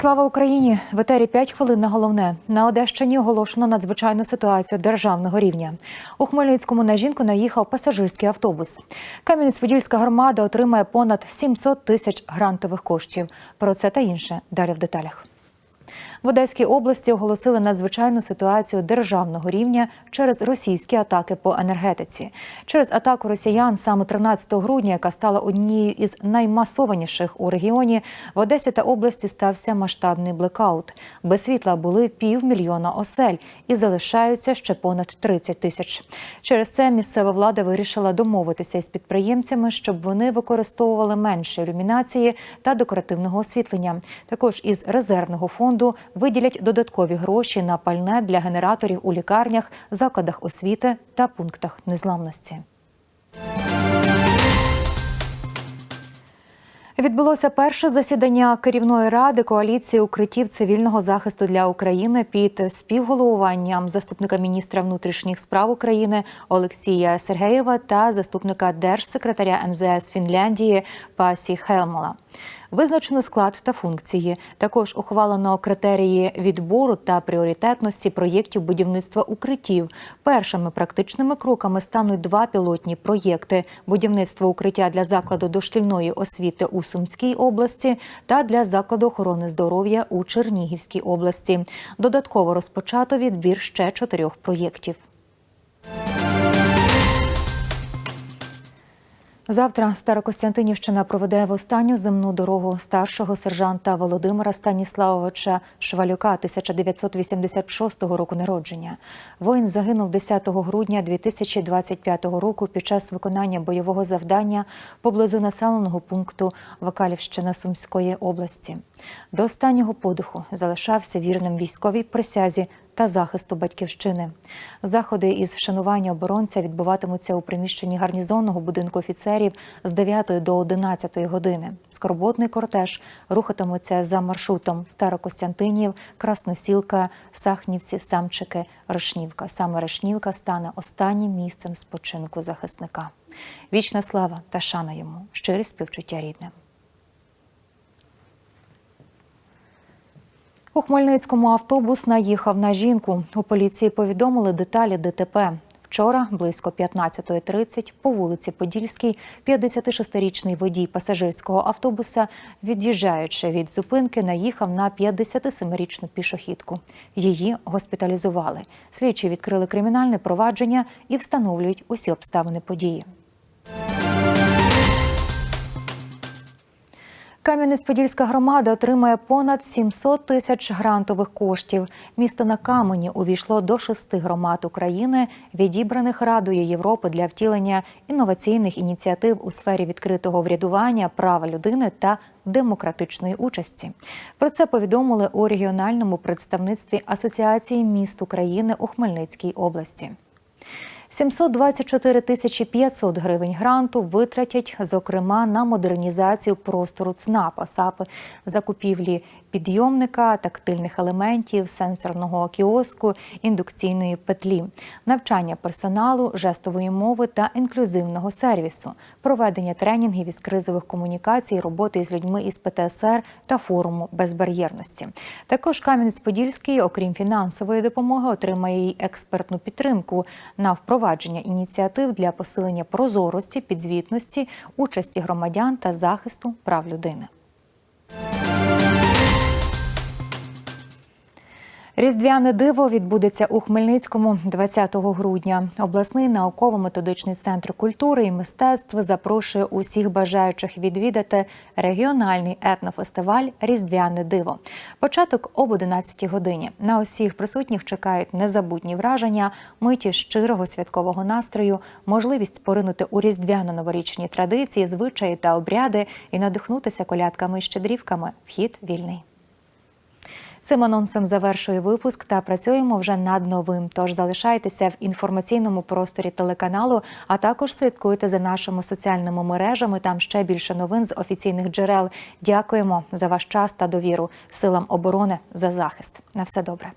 Слава Україні! В етері 5 хвилин на головне. На Одещині оголошено надзвичайну ситуацію державного рівня. У Хмельницькому на жінку наїхав пасажирський автобус. Кам'янець-Подільська громада отримає понад 700 тисяч грантових коштів. Про це та інше далі в деталях. В Одеській області оголосили надзвичайну ситуацію державного рівня через російські атаки по енергетиці. Через атаку росіян саме 13 грудня, яка стала однією із наймасованіших у регіоні, в Одесі та області стався масштабний блекаут. Без світла були півмільйона осель і залишаються ще понад 30 тисяч. Через це місцева влада вирішила домовитися із підприємцями, щоб вони використовували менше ілюмінації та декоративного освітлення. Також із резервного фонду виділять додаткові гроші на пальне для генераторів у лікарнях, закладах освіти та пунктах незламності. Відбулося перше засідання керівної ради коаліції укриттів цивільного захисту для України під співголовуванням заступника міністра внутрішніх справ України Олексія Сергеєва та заступника держсекретаря МЗС Фінляндії Пасі Хелмола. Визначено склад та функції. Також ухвалено критерії відбору та пріоритетності проєктів будівництва укриттів. Першими практичними кроками стануть два пілотні проєкти: будівництво укриття для закладу дошкільної освіти у Сумській області та для закладу охорони здоров'я у Чернігівській області. Додатково розпочато відбір ще чотирьох проєктів. Завтра Старокостянтинівщина проведе в останню земну дорогу старшого сержанта Володимира Станіславовича Швалюка 1986 року народження. Воїн загинув 10 грудня 2025 року під час виконання бойового завдання поблизу населеного пункту Вакалівщина Сумської області. До останнього подиху залишався вірним військовій присязі та захисту батьківщини. Заходи із вшанування оборонця відбуватимуться у приміщенні гарнізонного будинку офіцерів з 9 до 11 години. Скорботний кортеж рухатиметься за маршрутом Старокостянтинів, Красносілка, Сахнівці, Самчики, Решнівка. Саме Решнівка стане останнім місцем спочинку захисника. Вічна слава та шана йому, щирі співчуття рідним. У Хмельницькому автобус наїхав на жінку. У поліції повідомили деталі ДТП. Вчора, близько 15.30, по вулиці Подільській, 56-річний водій пасажирського автобуса, від'їжджаючи від зупинки, наїхав на 57-річну пішохідку. Її госпіталізували. Слідчі відкрили кримінальне провадження і встановлюють усі обставини події. Кам'янець-Подільська громада отримає понад 700 тисяч грантових коштів. Місто на камені увійшло до шести громад України, відібраних Радою Європи для втілення інноваційних ініціатив у сфері відкритого врядування, права людини та демократичної участі. Про це повідомили у регіональному представництві Асоціації міст України у Хмельницькій області. 724 тисячі 500 гривень гранту витратять, зокрема, на модернізацію простору ЦНАПа, САПи, закупівлі підйомника, тактильних елементів, сенсорного кіоску, індукційної петлі, навчання персоналу, жестової мови та інклюзивного сервісу, проведення тренінгів із кризових комунікацій, роботи з людьми із ПТСР та форуму безбар'єрності. Також Кам'янець-Подільський, окрім фінансової допомоги, отримає й експертну підтримку на впровадження ініціатив для посилення прозорості, підзвітності, участі громадян та захисту прав людини. Різдвяне диво відбудеться у Хмельницькому 20 грудня. Обласний науково-методичний центр культури і мистецтв запрошує усіх бажаючих відвідати регіональний етнофестиваль Різдвяне диво. Початок об 11 годині. На усіх присутніх чекають незабутні враження, миті щирого святкового настрою, можливість поринути у різдвяно-новорічні традиції, звичаї та обряди і надихнутися колядками і щедрівками. Вхід вільний. Цим анонсом завершує випуск та працюємо вже над новим. Тож залишайтеся в інформаційному просторі телеканалу, а також слідкуйте за нашими соціальними мережами. Там ще більше новин з офіційних джерел. Дякуємо за ваш час та довіру силам оборони за захист. На все добре.